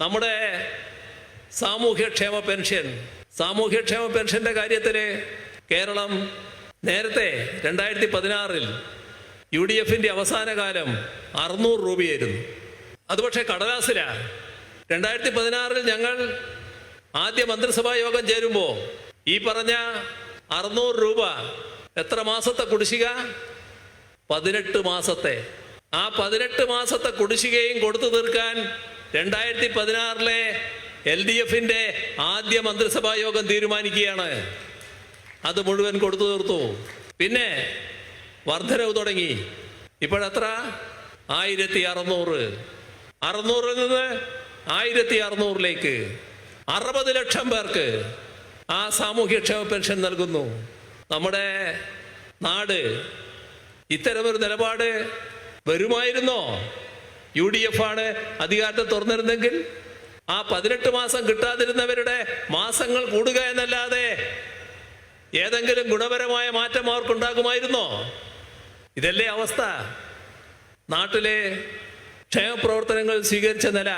നമ്മുടെ സാമൂഹ്യക്ഷേമ പെൻഷൻ. സാമൂഹ്യക്ഷേമ പെൻഷന്റെ കാര്യത്തിൽ കേരളം നേരത്തെ രണ്ടായിരത്തി പതിനാറിൽ യു ഡി എഫിന്റെ അവസാന കാലം അറുന്നൂറ് രൂപയായിരുന്നു. അത് പക്ഷേ കടലാസില. രണ്ടായിരത്തി പതിനാറിൽ ഞങ്ങൾ ആദ്യ മന്ത്രിസഭാ യോഗം ചേരുമ്പോൾ ഈ പറഞ്ഞ അറുന്നൂറ് രൂപ എത്ര മാസത്തെ കുടിശ്ശിക? പതിനെട്ട് മാസത്തെ. ആ പതിനെട്ട് മാസത്തെ കുടിശ്ശികയും കൊടുത്തു തീർക്കാൻ രണ്ടായിരത്തി പതിനാറിലെ എൽ ഡി എഫിന്റെ ആദ്യ മന്ത്രിസഭാ യോഗം തീരുമാനിക്കുകയാണ്. അത് മുഴുവൻ കൊടുത്തു തീർത്തു. പിന്നെ വർധനവ് തുടങ്ങി. ഇപ്പോഴത്ര? ആയിരത്തി അറുന്നൂറ് അറുന്നൂറിൽ നിന്ന് ആയിരത്തി അറുന്നൂറിലേക്ക് അറുപത് ലക്ഷം പേർക്ക് ആ സാമൂഹ്യക്ഷേമ പെൻഷൻ നൽകുന്നു. നമ്മുടെ നാട് ഇത്തരമൊരു നിലപാട് വരുമായിരുന്നോ? യു ഡി എഫ് ആണ് അധികാരത്തെ തുറന്നിരുന്നെങ്കിൽ ആ പതിനെട്ട് മാസം കിട്ടാതിരുന്നവരുടെ മാസങ്ങൾ കൂടുക എന്നല്ലാതെ ഏതെങ്കിലും ഗുണപരമായ മാറ്റം അവർക്കുണ്ടാകുമായിരുന്നോ? ഇതല്ലേ അവസ്ഥ. നാട്ടിലെ ക്ഷേമപ്രവർത്തനങ്ങൾ സ്വീകരിച്ച നില.